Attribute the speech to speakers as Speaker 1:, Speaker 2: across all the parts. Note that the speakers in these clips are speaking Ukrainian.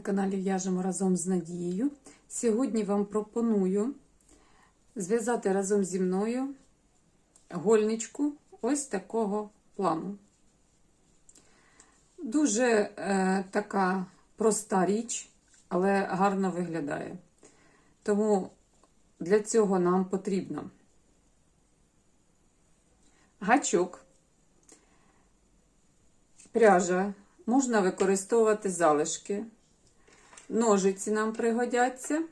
Speaker 1: На каналі В'яжемо разом з Надією. Сьогодні вам пропоную зв'язати разом зі мною гольничку ось такого плану. Дуже е, така проста річ, але гарно виглядає. Тому для цього нам потрібно гачок, пряжа. Можна використовувати залишки, ножиці нам пригодяться,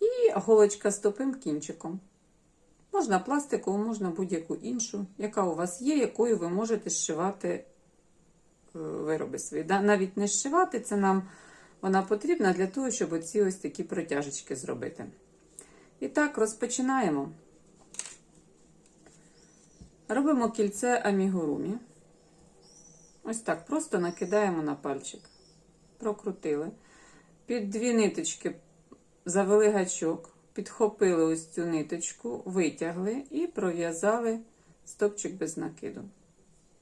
Speaker 1: і голочка з тупим кінчиком. Можна пластикову, можна будь-яку іншу, яка у вас є, якою ви можете зшивати е, вироби свої. Навіть не зшивати, це нам вона потрібна для того, щоб оці ось такі протяжечки зробити. І так, розпочинаємо. Робимо кільце амігурумі. Ось так, просто накидаємо на пальчик. Прокрутили. Під дві ниточки завели гачок, підхопили ось цю ниточку, витягли і пров'язали стопчик без накиду.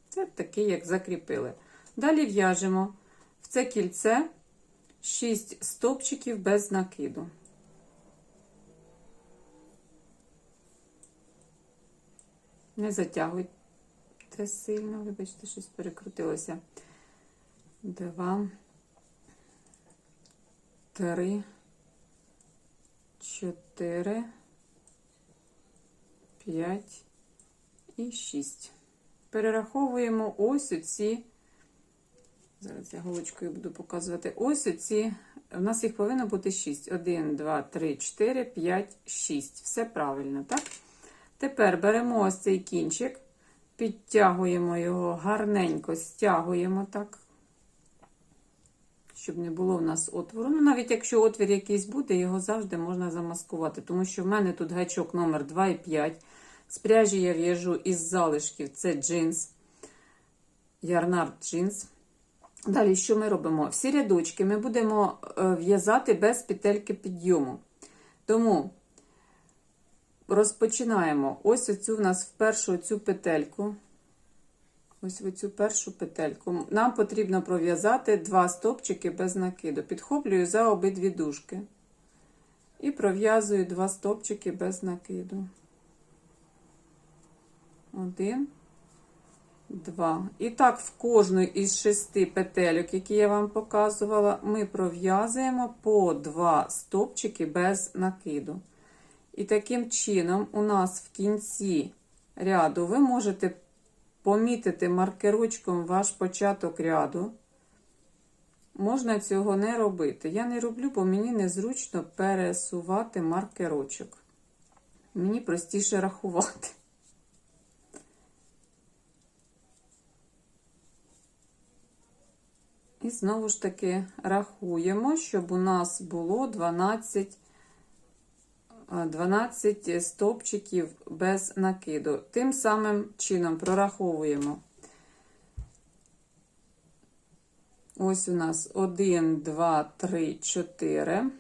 Speaker 1: Це такий, як закріпили. Далі в'яжемо в це кільце 6 стопчиків без накиду. Не затягуйте сильно, вибачте, щось перекрутилося. Два, три, чотири, п'ять і шість. Перераховуємо ось оці, зараз я голочкою буду показувати, ось оці, у нас їх повинно бути шість. Один, два, три, чотири, п'ять, шість. Все правильно, так? Тепер беремо ось цей кінчик. Підтягуємо його гарненько, стягуємо так, щоб не було в нас отвору. Ну, навіть якщо отвір якийсь буде, його завжди можна замаскувати. Тому що в мене тут гачок номер 2,5. З пряжі я в'яжу із залишків це джинс, ярнард джинс. Далі, що ми робимо? Всі рядочки ми будемо в'язати без петельки підйому. Тому. Розпочинаємо. Ось оцю в нас в першу цю петельку. Ось в цю першу петельку. Нам потрібно пров'язати два стопчики без накиду. Підхоплюю за обидві дужки. І пров'язую два стопчики без накиду. Один, два. І так, в кожну із шести петельок, які я вам показувала, ми пров'язуємо по два стопчики без накиду. І таким чином, у нас в кінці ряду ви можете помітити маркерочком ваш початок ряду. Можна цього не робити. Я не роблю, бо мені незручно пересувати маркерочок. Мені простіше рахувати. І знову ж таки рахуємо, щоб у нас було 12 12 стовпчиків без накиду. Тим самим чином прораховуємо. Ось у нас 1, 2, 3, 4,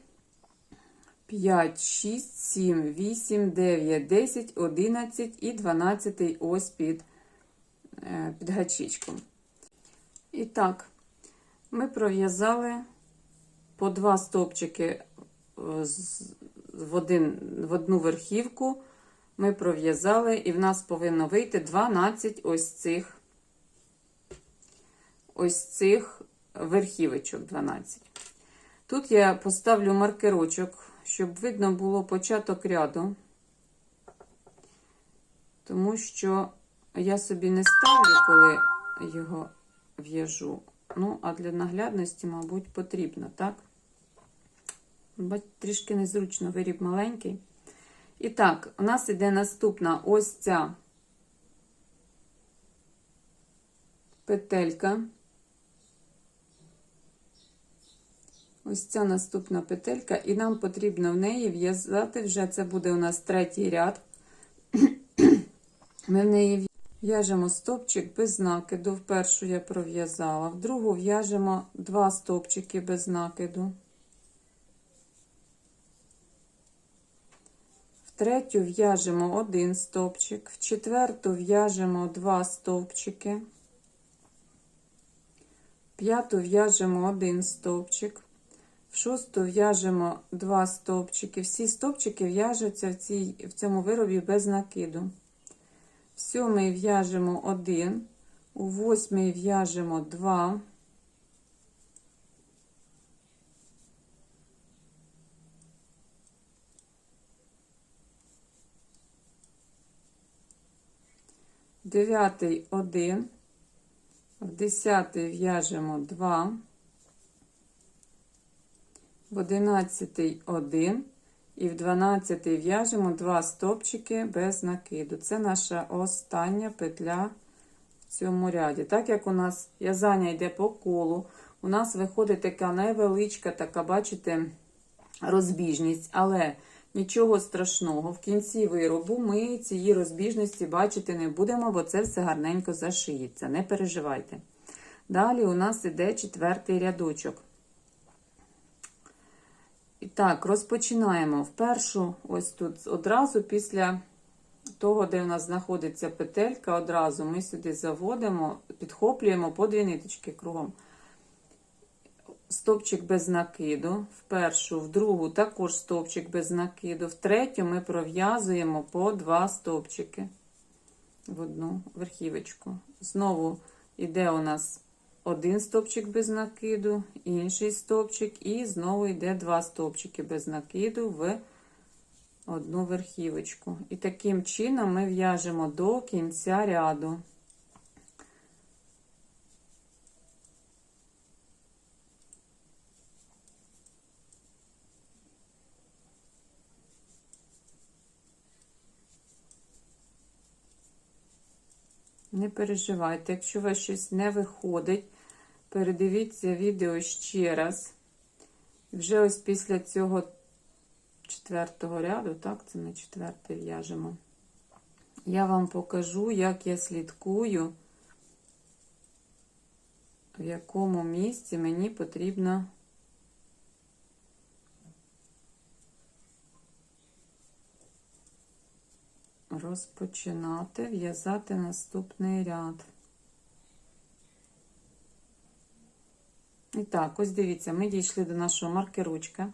Speaker 1: 5, 6, 7, 8, 9, 10, 11 і 12 ось під, е, під гачичком. І так, ми пров'язали по два стовпчики з в, один, в одну верхівку ми пров'язали, і в нас повинно вийти 12 ось цих ось цих верхівочок 12. Тут я поставлю маркерочок, щоб видно було початок ряду, тому що я собі не ставлю, коли його в'яжу. Ну, а для наглядності, мабуть, потрібно, так? Трішки незручно виріб маленький. І так, у нас іде наступна ось ця петелька. Ось ця наступна петелька, і нам потрібно в неї в'язати вже це буде у нас третій ряд. Ми в неї в'яжемо стопчик без накиду. В я пров'язала, в другу в'яжемо два стопчики без накиду. Третю в'яжемо один стовпчик, в четверту в'яжемо два стовпчики, п'яту в'яжемо один стовпчик, в шосту в'яжемо два стовпчики. Всі стовпчики в'яжуться в, в цьому виробі без накиду. В сьомий в'яжемо один, у восьмий в'яжемо два. Дев'ятий один, в десятий в'яжемо два, в одинадцятий один і в дванадцятий в'яжемо два стопчики без накиду. Це наша остання петля в цьому ряді. Так як у нас в'язання йде по колу, у нас виходить така невеличка, така, бачите, розбіжність, але нічого страшного. В кінці виробу ми цієї розбіжності бачити не будемо, бо це все гарненько зашиється. Не переживайте. Далі у нас іде четвертий рядочок. І так, розпочинаємо. Впершу, ось тут одразу після того, де у нас знаходиться петелька, одразу ми сюди заводимо, підхоплюємо по дві ниточки кругом. Стовпчик без накиду, в першу, в другу також стовпчик без накиду, в третю ми пров'язуємо по два стовпчики в одну верхівочку. Знову йде у нас один стовпчик без накиду, інший стовпчик, і знову йде два стовпчики без накиду в одну верхівочку. І таким чином ми в'яжемо до кінця ряду. Не переживайте, якщо у вас щось не виходить, передивіться відео ще раз. Вже ось після цього четвертого ряду, так, це ми четвертий в'яжемо. Я вам покажу, як я слідкую, в якому місці мені потрібно розпочинати в'язати наступний ряд. І так, ось дивіться, ми дійшли до нашого маркерочка.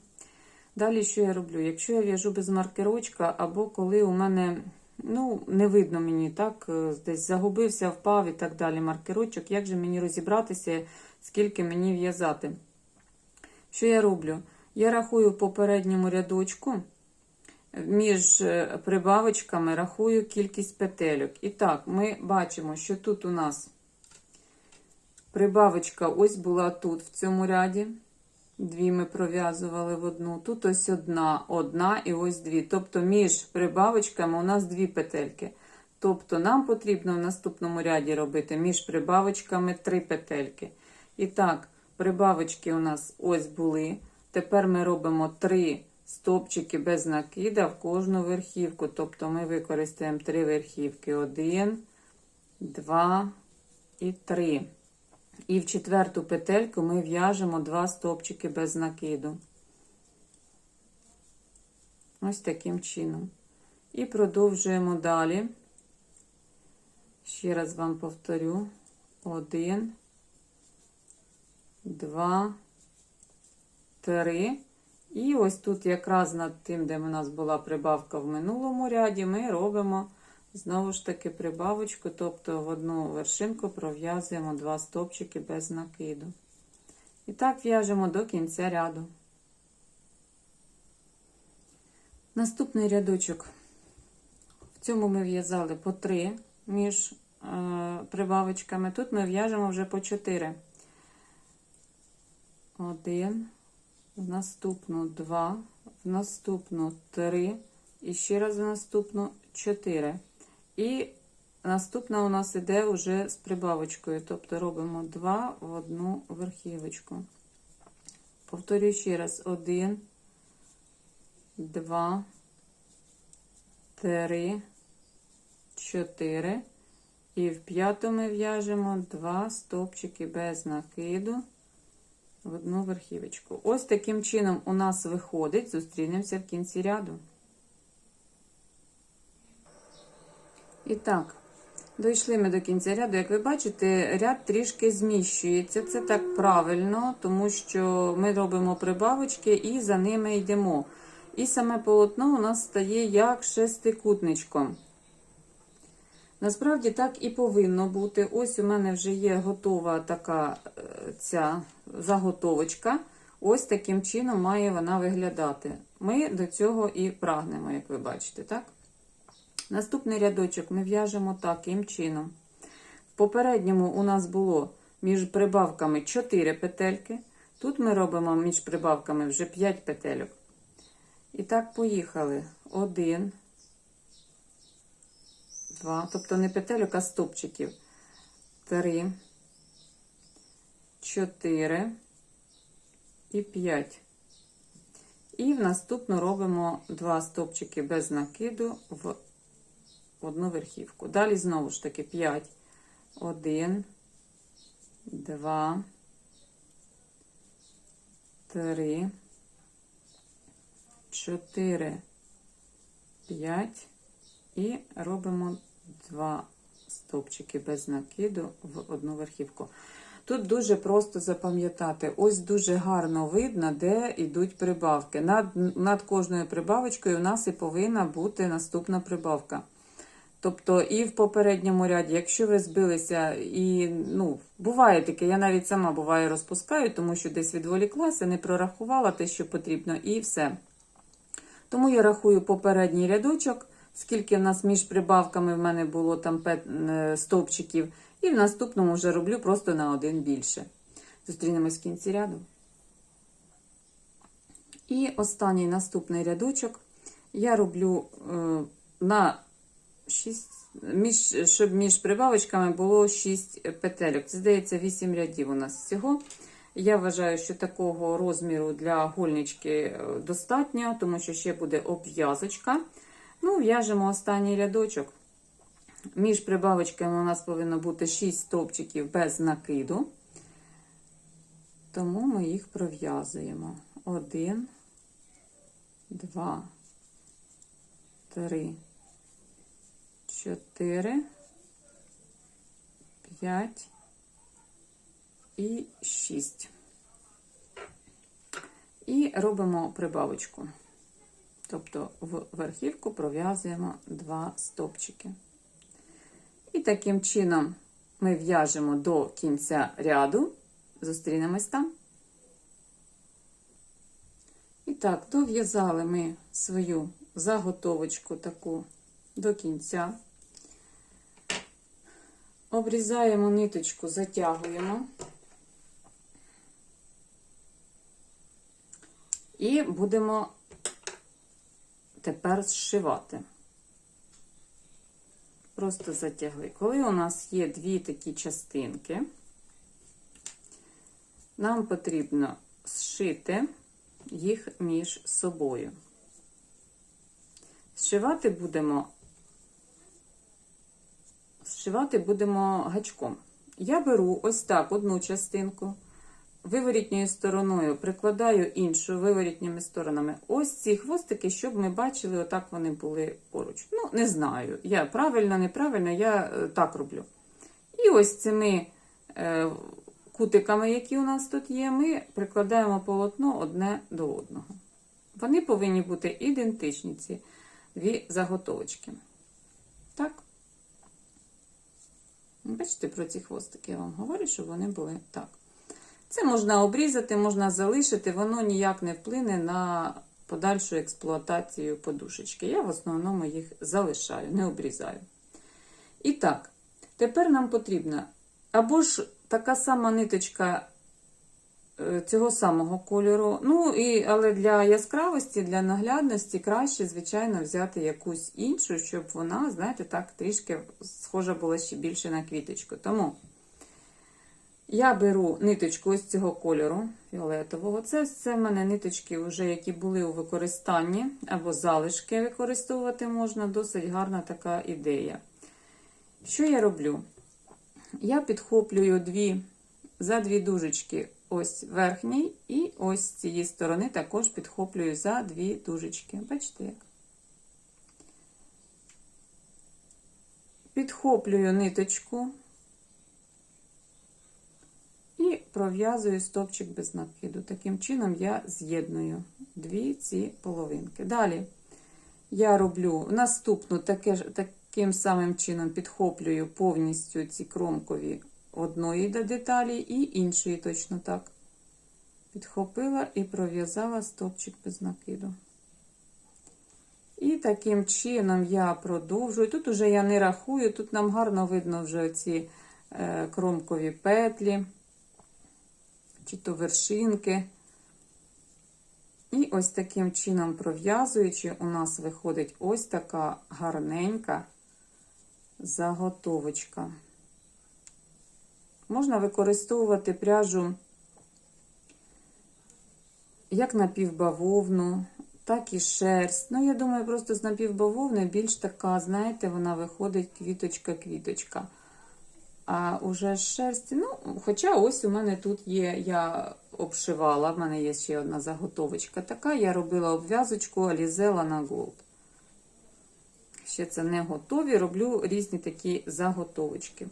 Speaker 1: Далі, що я роблю? Якщо я в'яжу без маркерочка, або коли у мене, ну, не видно мені, так, е, десь загубився, впав і так далі маркерочок, як же мені розібратися, скільки мені в'язати? Що я роблю? Я рахую в попередньому рядочку між е, прибавочками рахую кількість петельок. І так, ми бачимо, що тут у нас прибавочка ось була тут, в цьому ряді. Дві ми пров'язували в одну. Тут ось одна, одна і ось дві. Тобто, між прибавочками у нас дві петельки. Тобто, нам потрібно в наступному ряді робити між прибавочками три петельки. І так, прибавочки у нас ось були. Тепер ми робимо три стопчики без накида в кожну верхівку. Тобто ми використаємо три верхівки: один, два і три. І в четверту петельку ми в'яжемо два стопчики без накиду. Ось таким чином. І продовжуємо далі. Ще раз вам повторю: один, два, три. І ось тут, якраз над тим, де у нас була прибавка в минулому ряді, ми робимо знову ж таки прибавочку, тобто в одну вершинку пров'язуємо два стопчики без накиду. І так в'яжемо до кінця ряду. Наступний рядочок. В цьому ми в'язали по 3 між е, прибавочками. Тут ми в'яжемо вже по 4. Один в наступну 2, в наступну 3, і ще раз в наступну 4. І наступна у нас іде вже з прибавочкою, тобто робимо 2 в одну верхівочку. Повторюю ще раз: 1, 2, 3, 4. І в п'ятому в'яжемо 2 стопчики без накиду в одну верхівочку. Ось таким чином у нас виходить, зустрінемося в кінці ряду. І так, Дійшли ми до кінця ряду. Як ви бачите, ряд трішки зміщується. Це так правильно, тому що ми робимо прибавочки і за ними йдемо. І саме полотно у нас стає як шестикутничком. Насправді так і повинно бути. Ось у мене вже є готова така е, ця заготовочка. Ось таким чином має вона виглядати. Ми до цього і прагнемо, як ви бачите, так? Наступний рядочок ми в'яжемо таким чином. В попередньому у нас було між прибавками 4 петельки. Тут ми робимо між прибавками вже 5 петельок. І так, поїхали. Один, два, тобто не петельок, а стопчиків. Три, чотири і п'ять. І в наступну робимо два стопчики без накиду в одну верхівку. Далі знову ж таки 5. 1, 2, 3, 4, 5 і робимо два стовпчики без накиду в одну верхівку. Тут дуже просто запам'ятати. Ось дуже гарно видно, де йдуть прибавки. Над, над кожною прибавочкою у нас і повинна бути наступна прибавка. Тобто, і в попередньому ряді, якщо ви збилися, і ну, буває таке, я навіть сама буває розпускаю, тому що десь відволіклася, не прорахувала те, що потрібно, і все. Тому я рахую попередній рядочок, скільки в нас між прибавками в мене було там е, стовпчиків, і в наступному вже роблю просто на один більше. Зустрінемось в кінці ряду. І останній наступний рядочок я роблю е, на 6, між, щоб між прибавочками було 6 петельок. Це здається 8 рядів у нас всього. Я вважаю, що такого розміру для гольнички е, достатньо, тому що ще буде обв'язочка. Ну, в'яжемо останній рядочок. Між прибавочками у нас повинно бути 6 стовпчиків без накиду. Тому ми їх пров'язуємо. 1, 2, 3, 4, 5 і 6. І робимо прибавочку. Тобто в верхівку пров'язуємо два стопчики. І таким чином ми в'яжемо до кінця ряду. Зустрінемось там. І так, дов'язали ми свою заготовочку таку до кінця. Обрізаємо ниточку, затягуємо. І будемо тепер зшивати. Просто затягли. Коли у нас є дві такі частинки, нам потрібно зшити їх між собою. Зшивати будемо, зшивати будемо гачком. Я беру ось так одну частинку, виворітньою стороною прикладаю іншу виворітніми сторонами. Ось ці хвостики, щоб ми бачили, отак вони були поруч. Ну, не знаю, я правильно, неправильно, я е, так роблю. І ось цими е, кутиками, які у нас тут є, ми прикладаємо полотно одне до одного. Вони повинні бути ідентичні, ці дві заготовочки. Так. Бачите, про ці хвостики я вам говорю, щоб вони були так. Це можна обрізати, можна залишити, воно ніяк не вплине на подальшу експлуатацію подушечки. Я в основному їх залишаю, не обрізаю. І так, тепер нам потрібна або ж така сама ниточка е, цього самого кольору. Ну, і, але для яскравості, для наглядності краще, звичайно, взяти якусь іншу, щоб вона, знаєте, так трішки схожа була ще більше на квіточку. Тому я беру ниточку ось цього кольору фіолетового. Це все в мене ниточки, вже, які були у використанні, або залишки використовувати можна. Досить гарна така ідея. Що я роблю? Я підхоплюю дві, за дві дужечки, ось верхній, і ось з цієї сторони також підхоплюю за дві дужечки. Бачите як? Підхоплюю ниточку і пров'язую стовпчик без накиду. Таким чином я з'єдную дві ці половинки. Далі я роблю наступну таке, таким самим чином підхоплюю повністю ці кромкові одної деталі і іншої точно так. Підхопила і пров'язала стовпчик без накиду. І таким чином я продовжую. Тут уже я не рахую, тут нам гарно видно вже ці е, кромкові петлі, чи то вершинки. І ось таким чином пров'язуючи, у нас виходить ось така гарненька заготовочка. Можна використовувати пряжу як напівбавовну, так і шерсть. Ну, я думаю, просто з напівбавовни більш така, знаєте, вона виходить квіточка-квіточка. А уже з шерсті, ну, хоча ось у мене тут є, я обшивала, в мене є ще одна заготовочка така. Я робила обв'язочку Алізела на Gold. Ще це не готові, роблю різні такі заготовочки.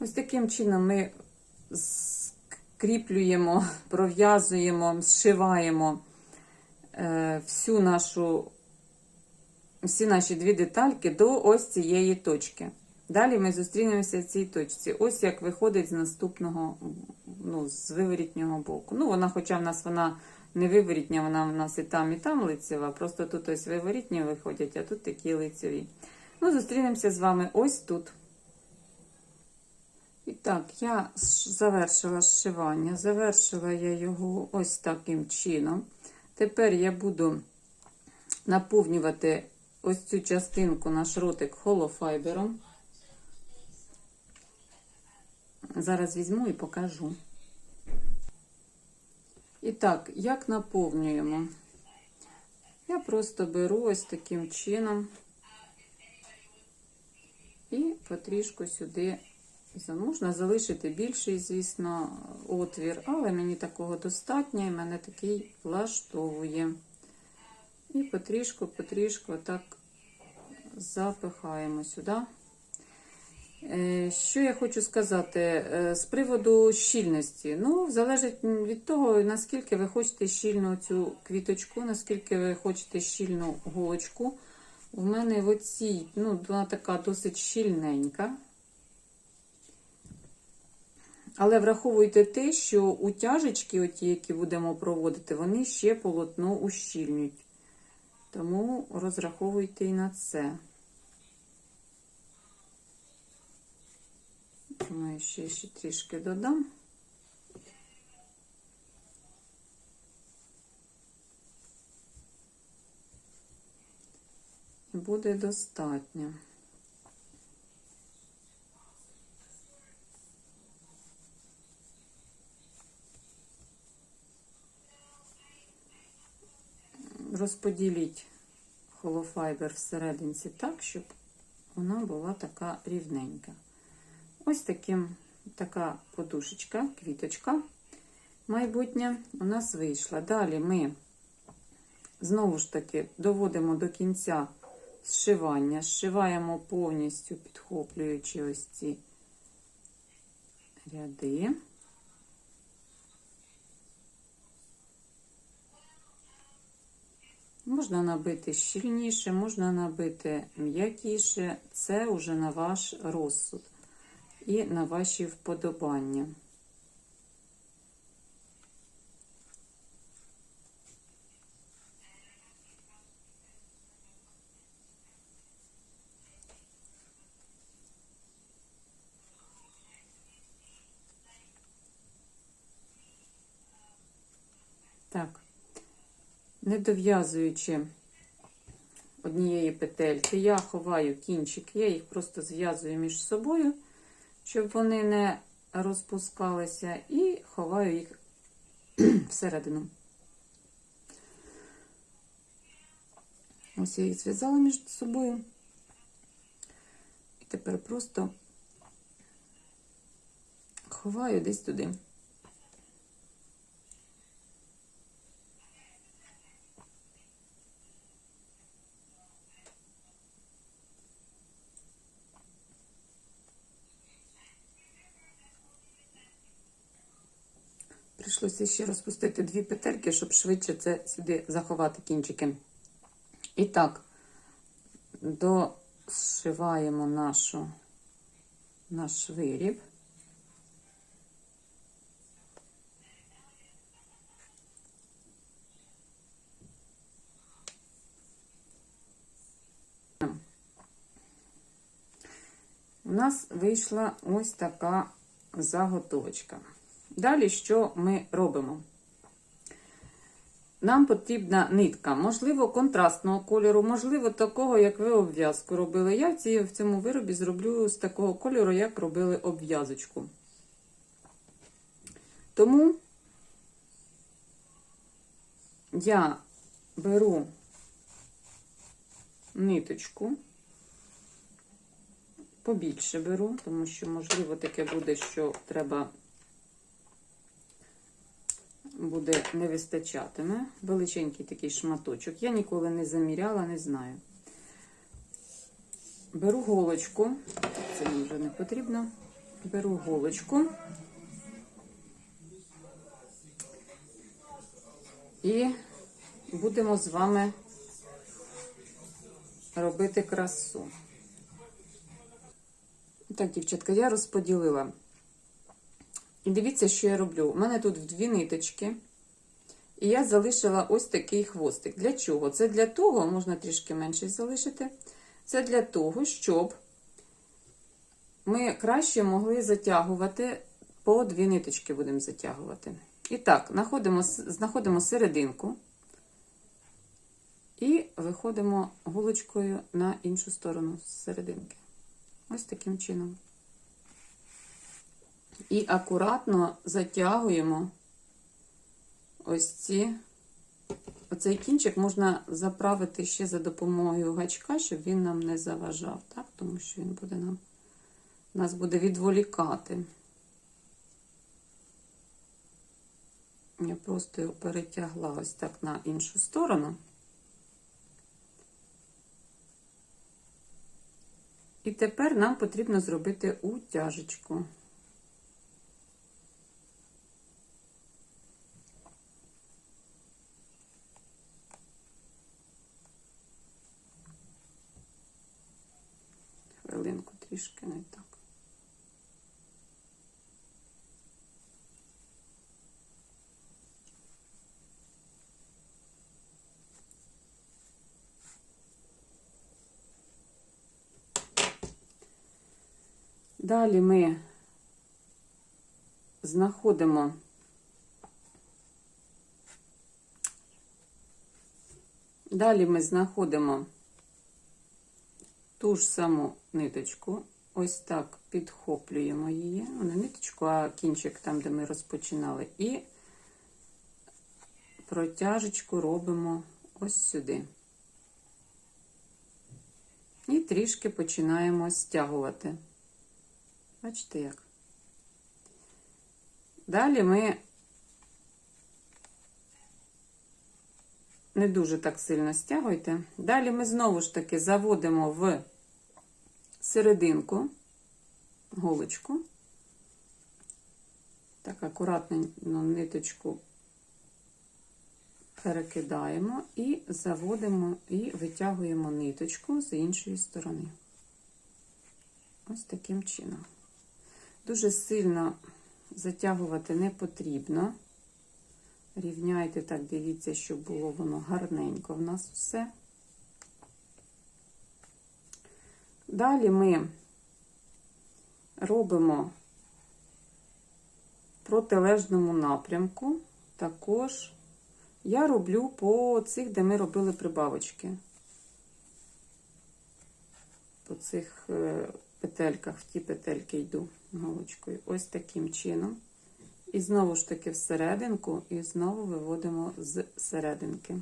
Speaker 1: Ось таким чином ми скріплюємо, пров'язуємо, зшиваємо е, всю нашу, всі наші дві детальки до ось цієї точки. Далі ми зустрінемося в цій точці. Ось як виходить з наступного, ну, з виворітнього боку. Ну, вона, хоча в нас вона не виворітня, вона в нас і там, і там лицева. Просто тут ось виворітні виходять, а тут такі лицеві. Ну, зустрінемося з вами ось тут. І так, я завершила зшивання, завершила я його ось таким чином. Тепер я буду наповнювати ось цю частинку наш ротик холофайбером. Зараз візьму і покажу. І так, як наповнюємо? Я просто беру ось таким чином і потрішку сюди Можна залишити більший, звісно, отвір, але мені такого достатньо, і мене такий влаштовує. І потрішку, потрішку так запихаємо сюди. Е, Що я хочу сказати Е, з приводу щільності? Ну, залежить від того, наскільки ви хочете щільну цю квіточку, наскільки ви хочете щільну голочку. У мене в оцій, ну, вона така досить щільненька. Але враховуйте те, що утяжечки, оті, які будемо проводити, вони ще полотно ущільнюють. Тому розраховуйте і на це. Думаю, ще, ще трішки додам. Буде достатньо. Розподіліть холофайбер всерединці так, щоб вона була така рівненька. Ось таким, така подушечка, квіточка майбутня у нас вийшла. Далі ми знову ж таки доводимо до кінця зшивання, зшиваємо повністю, підхоплюючи ось ці ряди. Можна набити щільніше, можна набити м'якіше. Це вже на ваш розсуд і на ваші вподобання. Так, не дов'язуючи однієї петельки, я ховаю кінчики, я їх просто зв'язую між собою, щоб вони не розпускалися, і ховаю їх всередину. Ось я їх зв'язала між собою. І тепер просто ховаю десь туди. Прийшлося ще розпустити дві петельки, щоб швидше це сюди заховати кінчики. І так, дошиваємо нашу, наш виріб. У нас вийшла ось така заготовочка. Далі що ми робимо? Нам потрібна нитка, можливо, контрастного кольору, можливо, такого, як ви обв'язку робили. Я в цьому виробі зроблю з такого кольору, як робили обв'язочку. Тому я беру ниточку, побільше беру, тому що, можливо, таке буде, що треба буде не вистачатиме. Величенький такий шматочок. Я ніколи не заміряла, не знаю. Беру голочку, це мені вже не потрібно. Беру голочку і будемо з вами робити красу. Так, дівчатка, я розподілила. І дивіться, що я роблю. У мене тут дві ниточки. І я залишила ось такий хвостик. Для чого? Це для того, можна трішки менше залишити. Це для того, щоб ми краще могли затягувати, по дві ниточки будемо затягувати. І так, знаходимо, знаходимо серединку і виходимо голочкою на іншу сторону серединки. Ось таким чином. І акуратно затягуємо ось ці. Оцей кінчик можна заправити ще за допомогою гачка, щоб він нам не заважав, так? тому що він буде нам нас буде відволікати. Я просто його перетягла ось так на іншу сторону. І тепер нам потрібно зробити утяжечку. Трішки не так. Далі ми знаходимо далі ми знаходимо ту ж саму ниточку, ось так підхоплюємо її, не ниточку, а кінчик там, де ми розпочинали, і протяжечку робимо ось сюди. І трішки починаємо стягувати. Бачите як? Далі ми не дуже так сильно стягуйте. Далі ми знову ж таки заводимо в серединку голочку. Так, акуратно ниточку перекидаємо і заводимо і витягуємо ниточку з іншої сторони. Ось таким чином. Дуже сильно затягувати не потрібно. Рівняйте так, дивіться, щоб було воно гарненько в нас все. Далі ми робимо в протилежному напрямку, також я роблю по цих, де ми робили прибавочки. По цих е, петельках, в ті петельки йду голочкою. Ось таким чином. І знову ж таки всерединку, і знову виводимо з серединки.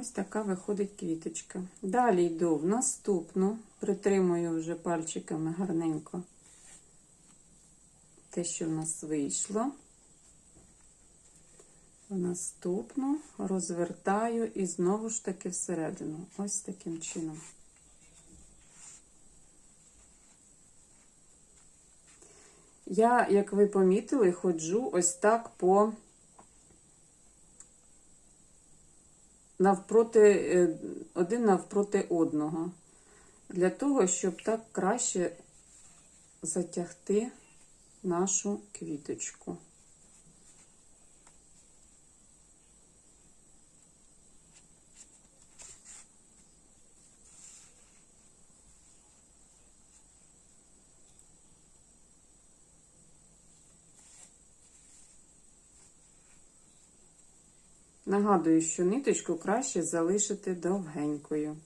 Speaker 1: Ось така виходить квіточка. Далі йду в наступну, притримую вже пальчиками гарненько те, що в нас вийшло. В наступну розвертаю і знову ж таки всередину. Ось таким чином. Я, як ви помітили, ходжу ось так по навпроти, е, один навпроти одного. Для того, щоб так краще затягти нашу квіточку. Нагадую, що ниточку краще залишити довгенькою.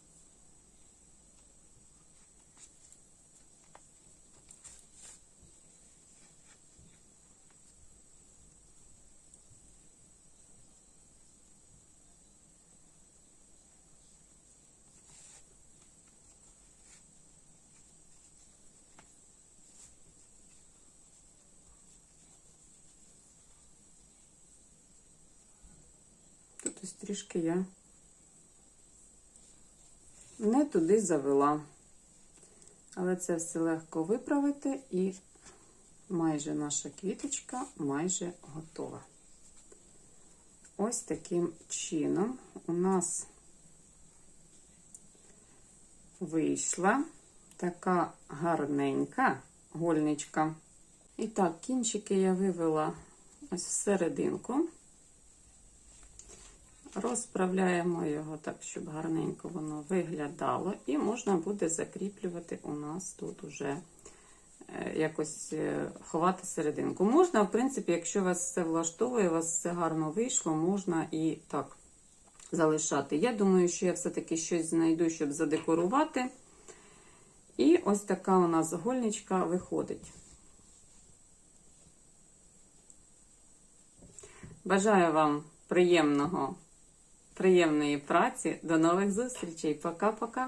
Speaker 1: Тут ось трішки я не туди завела. Але це все легко виправити і майже наша квіточка майже готова. Ось таким чином у нас вийшла така гарненька гольничка. І так, кінчики я вивела ось всерединку. Розправляємо його так, щоб гарненько воно виглядало, і можна буде закріплювати у нас тут уже е, якось е, ховати серединку. Можна, в принципі, якщо вас все влаштовує, у вас все гарно вийшло, можна і так залишати. Я думаю, що я все-таки щось знайду, щоб задекорувати. І ось така у нас гольничка виходить. Бажаю вам приємного приємної праці. До нових зустрічей. Пока-пока.